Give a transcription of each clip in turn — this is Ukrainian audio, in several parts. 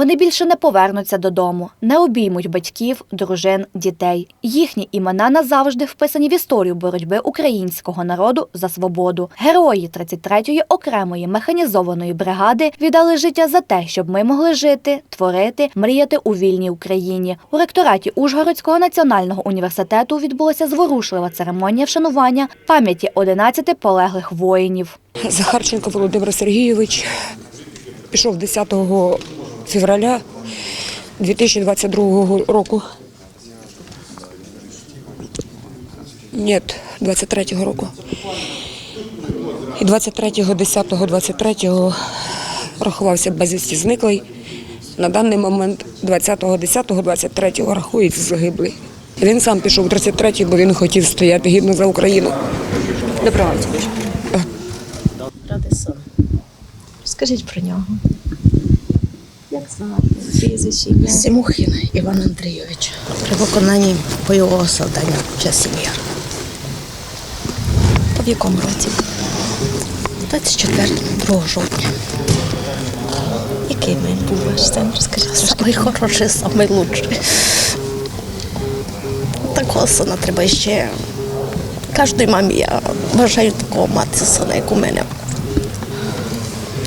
Вони більше не повернуться додому, не обіймуть батьків, дружин, дітей. Їхні імена назавжди вписані в історію боротьби українського народу за свободу. Герої 33-ї окремої механізованої бригади віддали життя за те, щоб ми могли жити, творити, мріяти у вільній Україні. У ректораті Ужгородського національного університету відбулася зворушлива церемонія вшанування пам'яті 11 полеглих воїнів. Захарченко Володимир Сергійович пішов 10 февраля 2022 року. Ні, 23-го року. І 23-го, 10-го, 23-го рахувався безвісті зниклий. На даний момент 20-го, 10-го, 23-го рахується загиблий. Він сам пішов у 33-й, бо він хотів стояти гідно за Україну. Доброго вечора. Радий сон. Скажіть про нього. Як звати? Прізвище ім'я? Іван Андрійович при виконанні бойового завдання в часів яр. В якому році? 24 2 жовтня. Який він був ваш син? Розкажіть. Самий хороший, самий лучший. Такого сина треба ще. Кожній мамі я бажаю такого мати сина, як у мене.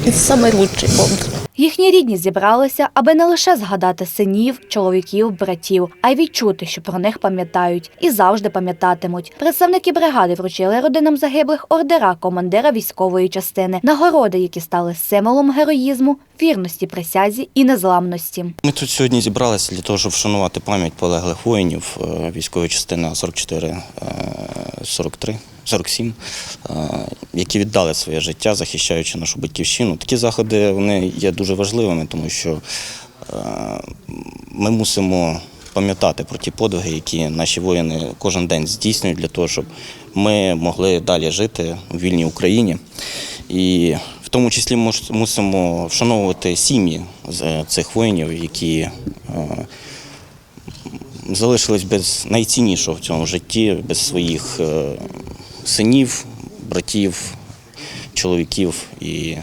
Він лучший був. Їхні рідні зібралися, аби не лише згадати синів, чоловіків, братів, а й відчути, що про них пам'ятають і завжди пам'ятатимуть. Представники бригади вручили родинам загиблих ордера командира військової частини, нагороди, які стали символом героїзму, вірності присязі і незламності. Ми тут сьогодні зібралися для того, щоб вшанувати пам'ять полеглих воїнів е, військової частини 44, е, 43, 47, е, які віддали своє життя, захищаючи нашу батьківщину. Такі заходи вони є дуже важливими, тому що ми мусимо пам'ятати про ті подвиги, які наші воїни кожен день здійснюють для того, щоб ми могли далі жити у вільній Україні. І в тому числі мусимо вшановувати сім'ї е, цих воїнів, які залишились без найціннішого в цьому житті, без своїх е, синів, братів, чоловіків. І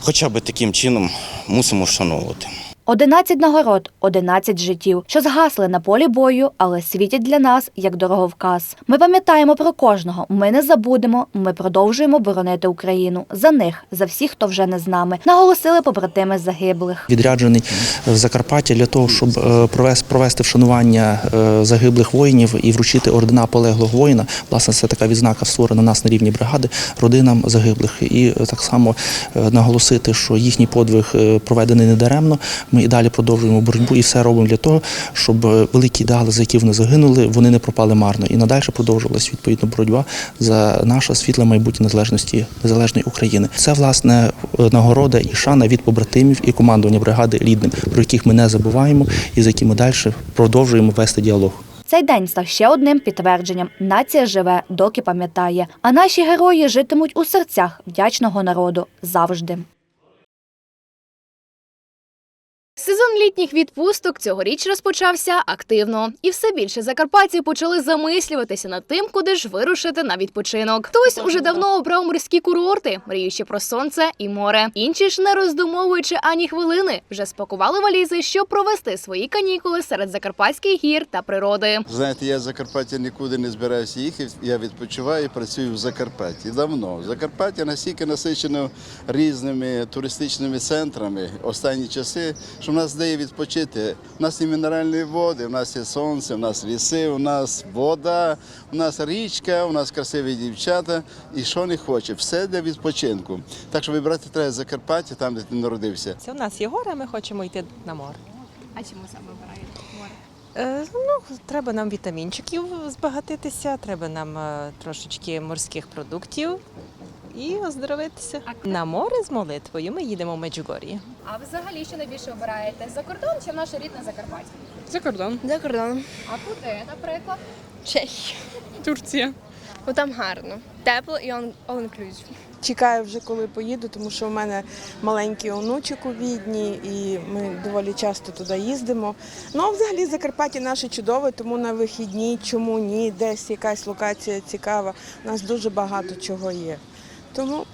хоча б таким чином мусимо вшановувати. 11 нагород, 11 життів, що згасли на полі бою, але світять для нас як дороговказ. Ми пам'ятаємо про кожного. Ми не забудемо. Ми продовжуємо боронити Україну за них, за всіх, хто вже не з нами. Наголосили побратими загиблих. відряджений в Закарпаття для того, щоб е, провести, вшанування е, загиблих воїнів і вручити ордена полеглого воїна. Власне, це така відзнака створена нас на рівні бригади родинам загиблих. І е, так само наголосити, що їхній подвиг проведений недаремно. Ми і далі продовжуємо боротьбу і все робимо для того, щоб е, великі ідеали, за які вони загинули, вони не пропали марно. І надалі продовжувалась відповідно боротьба за наше світле майбутнє незалежності незалежної України. Це власне е, нагорода і шана від побратимів і командування бригади рідним, про яких ми не забуваємо і з якими ми далі продовжуємо вести діалог. Цей день став ще одним підтвердженням. Нація живе, доки пам'ятає. А наші герої житимуть у серцях вдячного народу завжди. Сезон літніх відпусток цьогоріч розпочався активно, і все більше закарпатців почали замислюватися над тим, куди ж вирушити на відпочинок. Хтось уже давно обрав морські курорти, мріючи про сонце і море. Інші ж, не роздумовуючи ані хвилини, вже спакували валізи, щоб провести свої канікули серед закарпатських гір та природи. Знаєте, я з Закарпаття нікуди не збираюся їхати. Я відпочиваю і працюю в Закарпатті. Давно. Закарпаття настільки насичено різними туристичними центрами останні часи, що в нас де є відпочити. У нас є мінеральні води, у нас є сонце, у нас ліси, у нас вода, у нас річка, у нас красиві дівчата. І що не хоче, все для відпочинку. Так що вибрати треба Закарпаття, там, де ти народився. Це у нас є гори, ми хочемо йти на море. А чому саме обираєте море? Е, ну, треба нам вітамінчиків збагатитися, треба нам е, трошечки морських продуктів і оздоровитися. На море з молитвою ми їдемо в Меджугор'ї. А взагалі що найбільше обираєте за кордон чи в наше рідне Закарпаття? За кордон. За кордоном. А куди, наприклад? Чехія. Турція. Бо там гарно. Тепло і all inclusive. Чекаю вже, коли поїду, тому що в мене маленький онучок у Відні, і ми доволі часто туди їздимо. Ну, а взагалі Закарпаття наше чудове, тому на вихідні, чому ні, десь якась локація цікава. У нас дуже багато чого є. Тому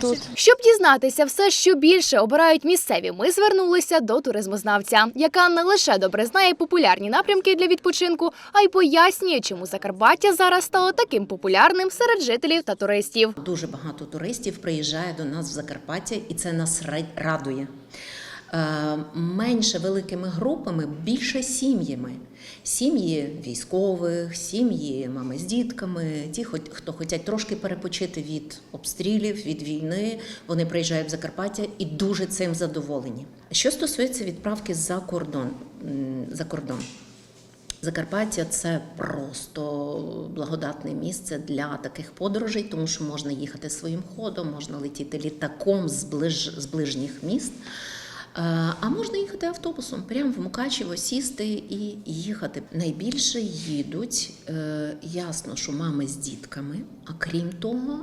тут. Щоб дізнатися все, що більше обирають місцеві, ми звернулися до туризмознавця, яка не лише добре знає популярні напрямки для відпочинку, а й пояснює, чому Закарпаття зараз стало таким популярним серед жителів та туристів. Дуже багато туристів приїжджає до нас в Закарпаття, і це нас радує. Е, Менше великими групами, більше сім'ями. Сім'ї військових, сім'ї мами з дітками, ті, хто хочуть трошки перепочити від обстрілів, від війни, вони приїжджають в Закарпаття і дуже цим задоволені. Що стосується відправки за кордон, за кордон. Закарпаття це просто благодатне місце для таких подорожей, тому що можна їхати своїм ходом, можна летіти літаком з, ближ, з ближніх міст. Е, А можна їхати автобусом, прямо в Мукачево сісти і їхати. Найбільше їдуть, е, ясно, що мами з дітками, а крім того,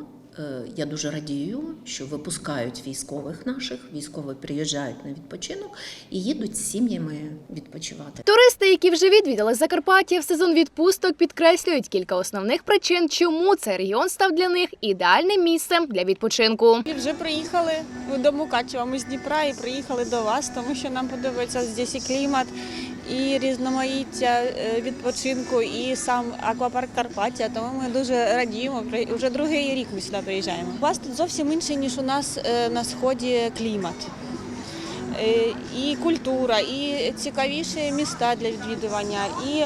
я дуже радію, що випускають військових наших, військові приїжджають на відпочинок і їдуть з сім'ями відпочивати. Туристи, які вже відвідали Закарпаття в сезон відпусток, підкреслюють кілька основних причин, чому цей регіон став для них ідеальним місцем для відпочинку. І вже приїхали до Мукачева. Ми з Дніпра і приїхали до вас, тому що нам подобається здесь і клімат, і різноманіття е, відпочинку, і сам аквапарк Карпаття. Тому ми дуже радіємо. При- Вже другий рік ми сюди приїжджаємо. У вас тут зовсім інший, ніж у нас е, на сході клімат. Е, І культура, і цікавіші міста для відвідування, і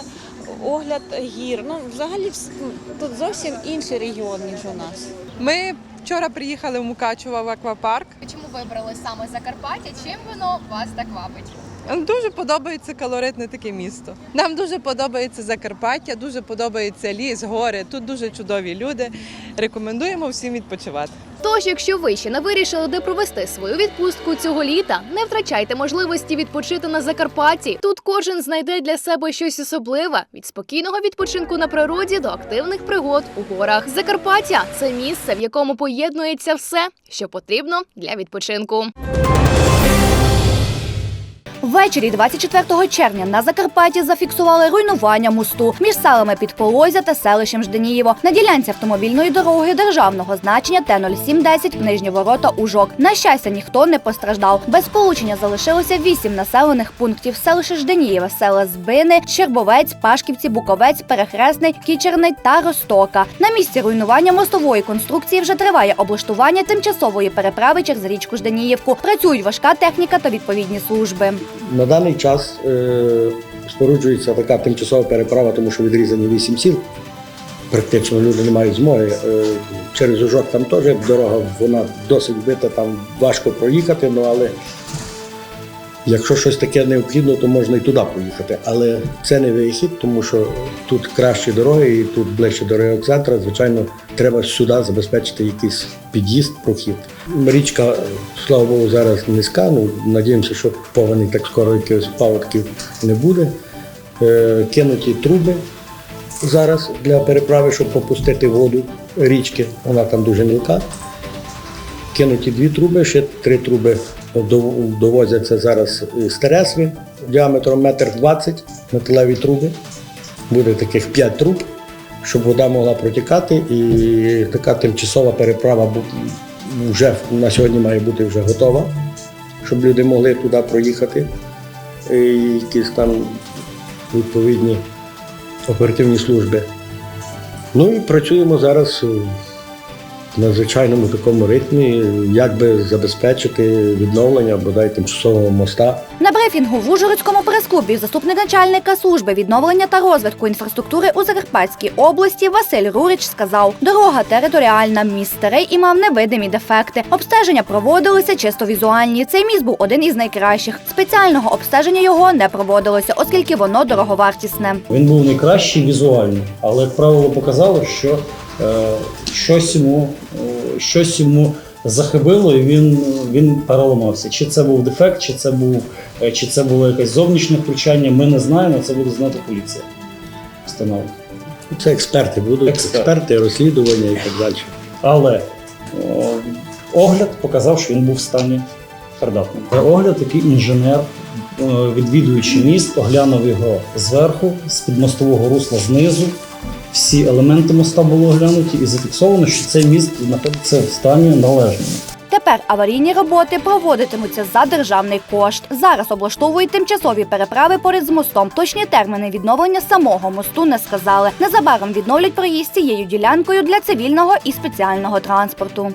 огляд гір. Ну, взагалі, ну, тут зовсім інший регіон, ніж у нас. Ми вчора приїхали в Мукачево в аквапарк. Чому вибрали саме Закарпаття? Чим воно вас так вабить? Дуже подобається колоритне таке місто. Нам дуже подобається Закарпаття, дуже подобається ліс, гори. Тут дуже чудові люди. Рекомендуємо всім відпочивати. Тож, якщо ви ще не вирішили, де провести свою відпустку цього літа, не втрачайте можливості відпочити на Закарпатті. Тут кожен знайде для себе щось особливе від спокійного відпочинку на природі до активних пригод у горах. Закарпаття це місце, в якому поєднується все, що потрібно для відпочинку. Ввечері 24 червня на Закарпатті зафіксували руйнування мосту між селами Підполозя та селищем Жденієво на ділянці автомобільної дороги державного значення Т-0710 Нижні Ворота Ужок. На щастя, ніхто не постраждав. Без сполучення залишилося вісім населених пунктів: селище Жденієве, села Збини, Щербовець, Пашківці, Буковець, Перехресний, Кічерний та Ростока. На місці руйнування мостової конструкції вже триває облаштування тимчасової переправи через річку Жданіївку. Працюють важка техніка та відповідні служби. На даний час е, споруджується така тимчасова переправа, тому що відрізані вісім сіл. Практично люди не мають змоги. Е, через Ужок там теж дорога, вона досить бита, там важко проїхати, ну але якщо щось таке необхідно, то можна і туди поїхати. Але це не вихід, тому що тут кращі дороги і тут ближче до райцентру. Звичайно, треба сюди забезпечити якийсь під'їзд, прохід. Річка, слава Богу, зараз низька. Ну, надіємося, що повені так скоро якихось паводків не буде. Е, кинуті труби зараз для переправи, щоб попустити воду річки. Вона там дуже мілка. Кинуті дві труби, ще три труби довозяться зараз з Тересви діаметром метр двадцять металеві труби. Буде таких п'ять труб, щоб вода могла протікати, і така тимчасова переправа вже на сьогодні має бути вже готова, щоб люди могли туди проїхати. І якісь там відповідні оперативні служби. Ну і працюємо зараз в надзвичайному такому ритмі, як би забезпечити відновлення бодай тимчасового моста. На брифінгу в Ужгородському прес-клубі заступник начальника служби відновлення та розвитку інфраструктури у Закарпатській області Василь Рурич сказав: дорога територіальна, міст старий і мав невидимі дефекти. Обстеження проводилися чисто візуальні. Цей міст був один із найкращих. Спеціального обстеження його не проводилося, оскільки воно дороговартісне. Він був найкращий візуально, але як правило показало, що щось йому е, щось йому захибило, і він, він переламався. Чи це був дефект, чи це був е, чи це було якесь зовнішнє втручання, ми не знаємо. Це буде знати поліція. Встановити. Це експерти будуть, Експерти. експерти, розслідування і так далі. Але о, огляд показав, що він був в стані придатним. Це огляд, який інженер, е, відвідуючи міст, оглянув його зверху, з підмостового русла знизу. Всі елементи моста були оглянуті і зафіксовано, що цей міст знаходиться в стані належному. Тепер аварійні роботи проводитимуться за державний кошт. Зараз облаштовують тимчасові переправи поряд з мостом. Точні терміни відновлення самого мосту не сказали. Незабаром відновлять проїзд цією ділянкою для цивільного і спеціального транспорту.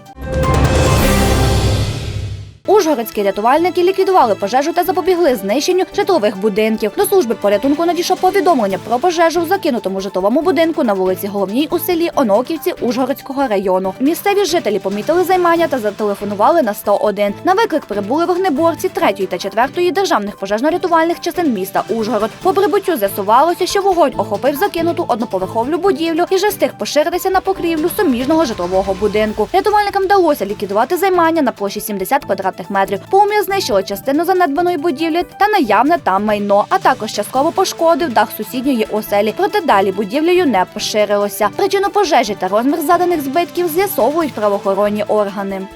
Ужгородські рятувальники ліквідували пожежу та запобігли знищенню житлових будинків. До служби порятунку надійшло повідомлення про пожежу в закинутому житловому будинку на вулиці Головній у селі Оноківці Ужгородського району. Місцеві жителі помітили займання та зателефонували на 101. На виклик прибули вогнеборці 3 та 4 державних пожежно-рятувальних частин міста Ужгород. По прибуттю з'ясувалося, що вогонь охопив закинуту одноповерховлю будівлю і вже встиг поширитися на покрівлю суміжного житлового будинку. Рятувальникам вдалося ліквідувати займання на площі 70 квадратних метрів. Полум'я знищило частину занедбаної будівлі та наявне там майно, а також частково пошкодив дах сусідньої оселі. Проте далі будівлею не поширилося. Причину пожежі та розмір заданих збитків з'ясовують правоохоронні органи.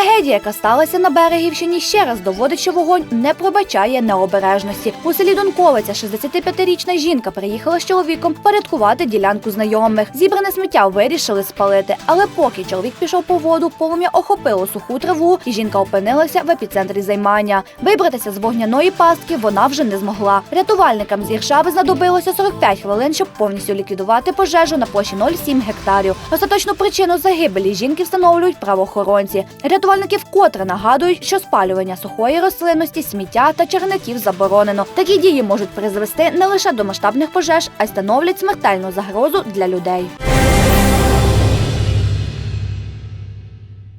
Трагедія, яка сталася на берегівщині, ще раз доводить, що вогонь не пробачає необережності. У селі Донковиця 65-річна жінка приїхала з чоловіком порядкувати ділянку знайомих. Зібране сміття вирішили спалити, але поки чоловік пішов по воду, полум'я охопило суху траву, і жінка опинилася в епіцентрі займання. Вибратися з вогняної пастки вона вже не змогла. Рятувальникам з Іршави знадобилося 45 хвилин, щоб повністю ліквідувати пожежу на площі 0,7 гектарів. Остаточну причину загибелі жінки встановлюють правоохоронці. Рятувальники вкотре нагадують, що спалювання сухої рослинності, сміття та черників заборонено. Такі дії можуть призвести не лише до масштабних пожеж, а й становлять смертельну загрозу для людей.